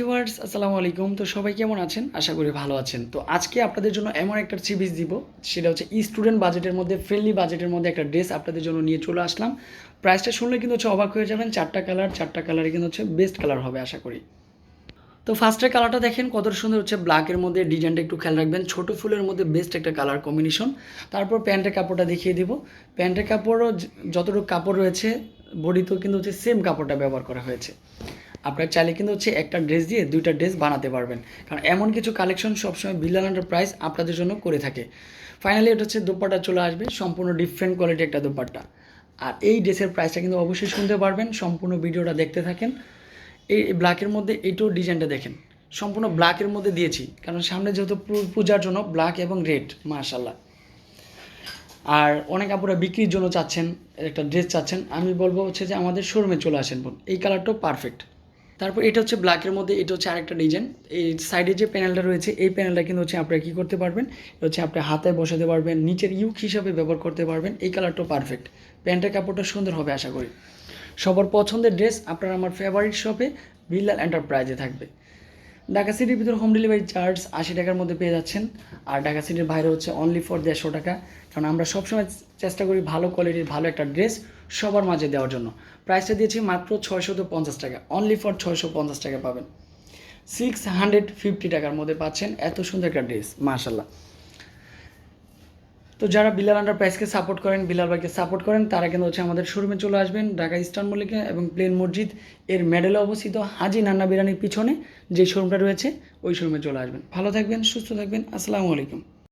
Viewers আসসালামু আলাইকুম। তো সবাই কেমন আছেন? আশা করি ভালো আছেন। তো আজকে আপনাদের জন্য এমন একটা সিরিজ দিব, সেটা হচ্ছে স্টুডেন্ট বাজেটের মধ্যে ফ্রেন্ডলি বাজেটের মধ্যে একটা ড্রেস আপনাদের জন্য নিয়ে চলে আসলাম। প্রাইসটা শুনলে কিন্তু হচ্ছে অবাক হয়ে যাবেন, চারটা কালার চারটা কালারে কিন্তু হচ্ছে বেস্ট কালার হবে, আশা করি। তো ফার্স্টের কালারটা দেখেন, কত সুন্দর হচ্ছে ব্ল্যাকের মধ্যে ডিজাইনটা একটু খেয়াল রাখবেন। ছোট ফুলের মধ্যে বেস্ট একটা কালার কম্বিনেশন তারপর প্যান্টের কাপড়টা দেখিয়ে দিব। প্যান্টের কাপড়ও যতটুকু কাপড় রয়েছে, বডিতেও কিন্তু হচ্ছে সেম কাপড়টা ব্যবহার করা হয়েছে। আপনার চাইলে কিন্তু হচ্ছে একটা ড্রেস দিয়ে দুইটা ড্রেস বানাতে পারবেন। কারণ এমন কিছু কালেকশন সবসময় বিল্লাল এন্টারপ্রাইজ আপনাদের জন্য করে থাকে। ফাইনালি এটা হচ্ছে দোপাট্টা চলে আসবে, সম্পূর্ণ ডিফারেন্ট কোয়ালিটি একটা দোপাট্টা। আর এই ড্রেসের প্রাইসটা কিন্তু অবশ্যই শুনতে পারবেন, সম্পূর্ণ ভিডিওটা দেখতে থাকেন। এই ব্ল্যাকের মধ্যে এইটাও ডিজাইনটা দেখেন। সম্পূর্ণ ব্ল্যাকের মধ্যে দিয়েছি, কারণ সামনে যেহেতু পূজার জন্য ব্ল্যাক এবং রেড মাশাল্লাহ আর অনেক আপুরা বিক্রির জন্য চাচ্ছেন, একটা ড্রেস চাচ্ছেন। আমি বলব হচ্ছে যে আমাদের শোরুমে চলে আসেন বোন, এই কালারটাও পারফেক্ট তারপর এটা হচ্ছে ব্ল্যাকের মধ্যে, এটা হচ্ছে আরেকটা ডিজাইন এই সাইডে যে প্যানেলটা রয়েছে, এই প্যানেলটা কিন্তু হচ্ছে আপনারা কী করতে পারবেন? এটা হচ্ছে আপনি হাতে বসাতে পারবেন, নিচের ইউক হিসাবে ব্যবহার করতে পারবেন, এই কালারটাও পারফেক্ট প্যান্টের কাপড়টা সুন্দর হবে, আশা করি। সবার পছন্দের ড্রেস আপনার আমার ফেভারিট শপে বিল্লাল এন্টারপ্রাইজে থাকবে। ঢাকা সিটির ভিতরে হোম ডেলিভারি চার্জ আশি টাকার মধ্যে পেয়ে যাচ্ছেন। আর ঢাকা সিটির বাইরে হচ্ছে অনলি ফর দেড়শো টাকা। কারণ আমরা সবসময় চেষ্টা করি ভালো কোয়ালিটির ভালো একটা ড্রেস সবার মাঝে দেওয়ার জন্য। প্রাইসটা দিয়েছি মাত্র ছয়শত পঞ্চাশ টাকা। অনলি ফর ছয়শো পঞ্চাশ টাকা পাবেন। সিক্স হান্ড্রেড ফিফটি টাকার মধ্যে পাচ্ছেন এত সুন্দর একটা ড্রেস মাশাল্লাহ তো যারা বিলাল আন্ডার প্রাইসকে সাপোর্ট করেন, বিলাল ভাইকে সাপোর্ট করেন, তারা কিন্তু হচ্ছে আমাদের শোরুমে চলে আসবেন, ঢাকা ইস্টার্ন মল্লিকা এবং প্লেন মসজিদ এর মেডেলে অবস্থিত হাজি নান্না বিরানির পিছনে যে শোরুমটা রয়েছে, ওই শোরুমে চলে আসবেন। ভালো থাকবেন, সুস্থ থাকবেন, আসসালামু আলাইকুম।